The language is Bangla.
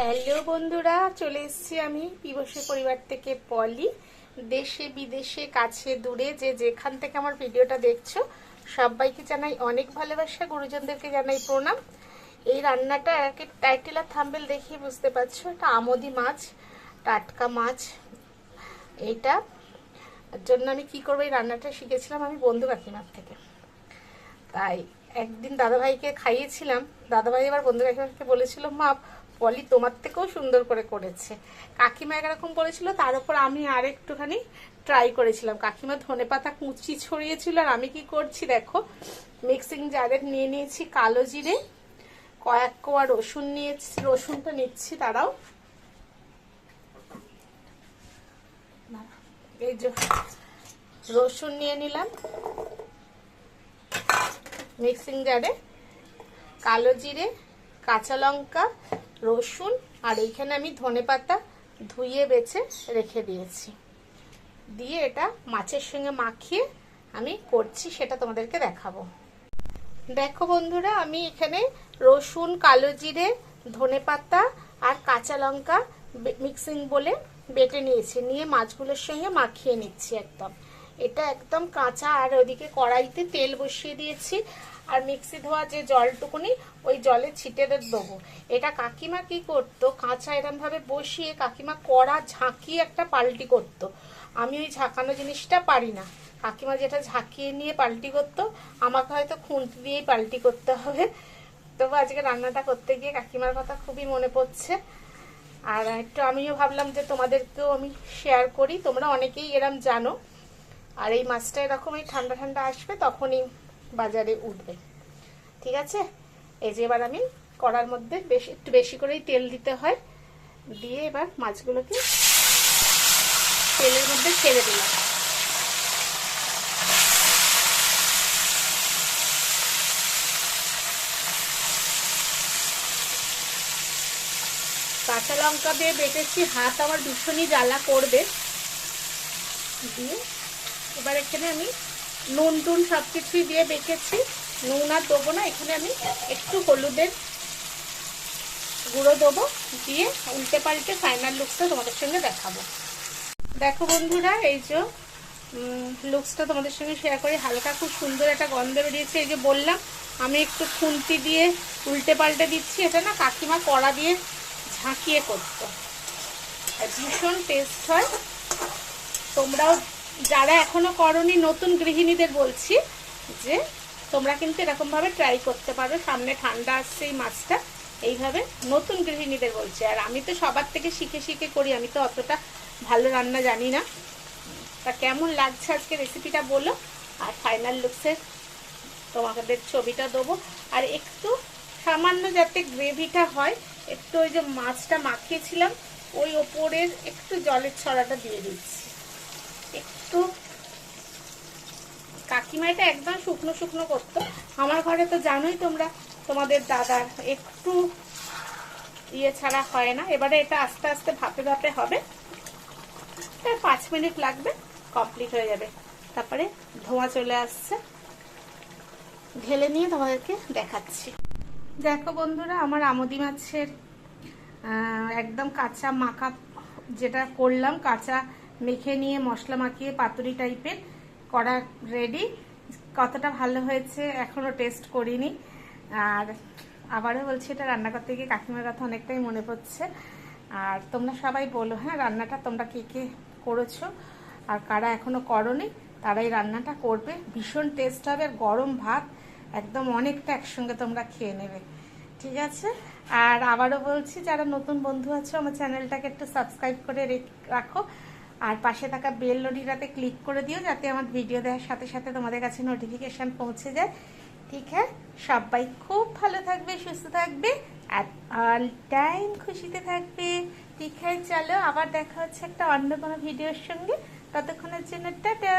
হ্যালো বন্ধুরা, চলে এসেছি আমি পিবসী পরিবার থেকে পলি। দেশে, বিদেশে, কাছে, দূরে, যে যেখান থেকে আমার ভিডিওটা দেখছ, সবাইকে জানাই অনেক ভালোবাসা, গুরুজনদেরকে জানাই প্রণাম। এই রান্নাটা একে টাইটেল আর থাম্বেল দেখেই বুঝতে পারছ, এটা আমদি মাছ, টাটকা মাছ। এইটা জন্য আমি কি করব, এই রান্নাটা শিখেছিলাম আমি বন্ধু কাকিমার থেকে। তাই একদিন দাদাভাইকে খাইয়েছিলাম, দাদাভাই এবার বন্ধু কাকিমাকে বলেছিল, মা পলি তোমার থেকেও সুন্দর করে করেছে। কাকিমা একরকম বলেছিল, তার উপর আমি আর একটুখানি ট্রাই করেছিলাম। কাকিমা ধনে পাতা কুচি ছড়িয়েছিল আর আমি কি করছি দেখো মিক্সিং জারের নিয়ে নিয়েছি কালো জিরে, কয়েক কোয়া রসুন নিয়েছি, রসুনটা নিচ্ছি তারাও এই যে রসুন নিয়ে নিলাম। মিক্সিং জারে কালো জিরে, কাঁচা লঙ্কা রসুন আর এইখানে আমি ধনে পাতা ধুয়ে বেছে রেখে দিয়েছি। দিয়ে এটা মাছের সঙ্গে মাখিয়ে আমি করছি, সেটা তোমাদেরকে দেখাবো। দেখো বন্ধুরা, আমি এখানে রসুন, কালো জিরে, ধনে পাতা আর কাঁচা লঙ্কা মিক্সিং বলে বেটে নিয়েছি। নিয়ে মাছগুলোর সঙ্গে মাখিয়ে নিচ্ছি একদম। এটা একদম কাঁচা, আর ওদিকে কড়াইতে তেল বসিয়ে দিয়েছি। আর মিক্সি ধোয়া যে জলটুকুনি, ওই জলে ছিটে দেবো। এটা কাকিমা কি করতো? কাঁচা এরমভাবে বসিয়ে কাকিমা কড়া ঝাঁকিয়ে একটা পাল্টি করতো। আমি ওই ঝাঁকানো জিনিসটা পারি না। কাকিমা যেটা ঝাঁকিয়ে নিয়ে পাল্টি করতো, আমাকে হয়তো খুন্তি দিয়েই পাল্টি করতে হবে। তবু আজকে রান্নাটা করতে গিয়ে কাকিমার কথা খুবই মনে পড়ছে। আর একটু আমিও ভাবলাম যে তোমাদেরকেও আমি শেয়ার করি। তোমরা অনেকেই এরম জানো। আর এই মাছটা এরকম এই ঠান্ডা ঠান্ডা আসবে তখনই বাজারে উঠবে। ঠিক আছে? এই যে এবার আমি কড়ার মধ্যে বেশি একটু বেশি করেই তেল দিতে হয়। দিয়ে এবার মাছগুলোকে তেলের মধ্যে ছেড়ে দিলাম। কাঁচা লঙ্কা দিয়ে বেটেছি, হাত আমার ভীষণই জ্বালা করবে। দিয়ে এবার এখানে আমি নুন টুন সব কিছুই দিয়ে বেঁকেছি নুন আর দেবো না, এখানে আমি একটু হলুদের গুঁড়ো দেবো, দিয়ে উল্টে পাল্টে ফাইনাল লুকসটা তোমাদের সঙ্গে দেখাবো। দেখো বন্ধুরা, এই যে লুকসটা তোমাদের সঙ্গে শেয়ার করি। হালকা খুব সুন্দর একটা গন্ধ বেরিয়েছে, এই যে বললাম, আমি একটু খুন্তি দিয়ে উল্টে পাল্টে দিচ্ছি, এটা না কাকিমা কড়া দিয়ে ঝাঁকিয়ে করতো। ভীষণ টেস্ট হয়। তোমরাও যারা এখনও করনি, নতুন গৃহিণীদের বলছি যে তোমরা কিন্তু এরকমভাবে ট্রাই করতে পারো। সামনে ঠান্ডা আসছে এই মাছটা। এইভাবে নতুন গৃহিণীদের বলছি। আর আমি তো সবার থেকে শিখে শিখে করি, আমি তো অতটা ভালো রান্না জানি না। তা কেমন লাগছে আজকে রেসিপিটা বলো? আর ফাইনাল লুকসের তোমাদের ছবিটা দেবো। আর একটু সামান্য যাতে গ্রেভিটা হয়, একটু ওই যে মাছটা মাখিয়েছিলাম, ওই ওপরের একটু জলের ছড়াটা দিয়ে দিচ্ছি। একটু কাকিমা এটা একদম শুকনো শুকনো করতো। আমার ঘরে তো জানোই তোমরা, তোমাদের দাদার একটু ইয়ে ছাড়া হয় না। এবারে এটা আস্তে আস্তে ভাপে ভাপে হবে। পাঁচ মিনিট লাগবে, কমপ্লিট হয়ে যাবে। তারপরে ধোঁয়া চলে আসছে। ঢেলে নিয়ে তোমাদেরকে দেখাচ্ছি। দেখো বন্ধুরা, আমার আমদি মাছের একদম কাঁচা মাখা যেটা করলাম, কাঁচা মেখে নিয়ে মশলা মাখিয়ে পাতুরি টাইপের করা রেডি কতটা ভালো হয়েছে এখনও টেস্ট করিনি। আর আবারও বলছি, এটা রান্না করতে গিয়ে কাকিমার কথা অনেকটাই মনে পড়ছে। আর তোমরা সবাই বলো হ্যাঁ রান্নাটা তোমরা কে কে করেছ? আর কারা এখনও করনি? তারা এই রান্নাটা করবে। ভীষণ টেস্ট হবে আর গরম ভাত একদম অনেকটা একসঙ্গে তোমরা খেয়ে নেবে। ঠিক আছে? আর আবারও বলছি, যারা নতুন বন্ধু আছো, আমার চ্যানেলটাকে একটু সাবস্ক্রাইব করে রাখো। আর পাশে থাকা বেল নোটিটাতে ক্লিক করে দিও, যাতে আমার ভিডিও দেওয়ার সাথে সাথে তোমাদের কাছে নোটিফিকেশান পৌঁছে যায়। ঠিক হ্যাঁ সবাই খুব ভালো থাকবে, সুস্থ থাকবে, আর অল টাইম খুশিতে থাকবে। ঠিক হ্যাঁ চলো আবার দেখা হচ্ছে একটা অন্য কোনো ভিডিওর সঙ্গে। ততক্ষণের জন্য টাটা!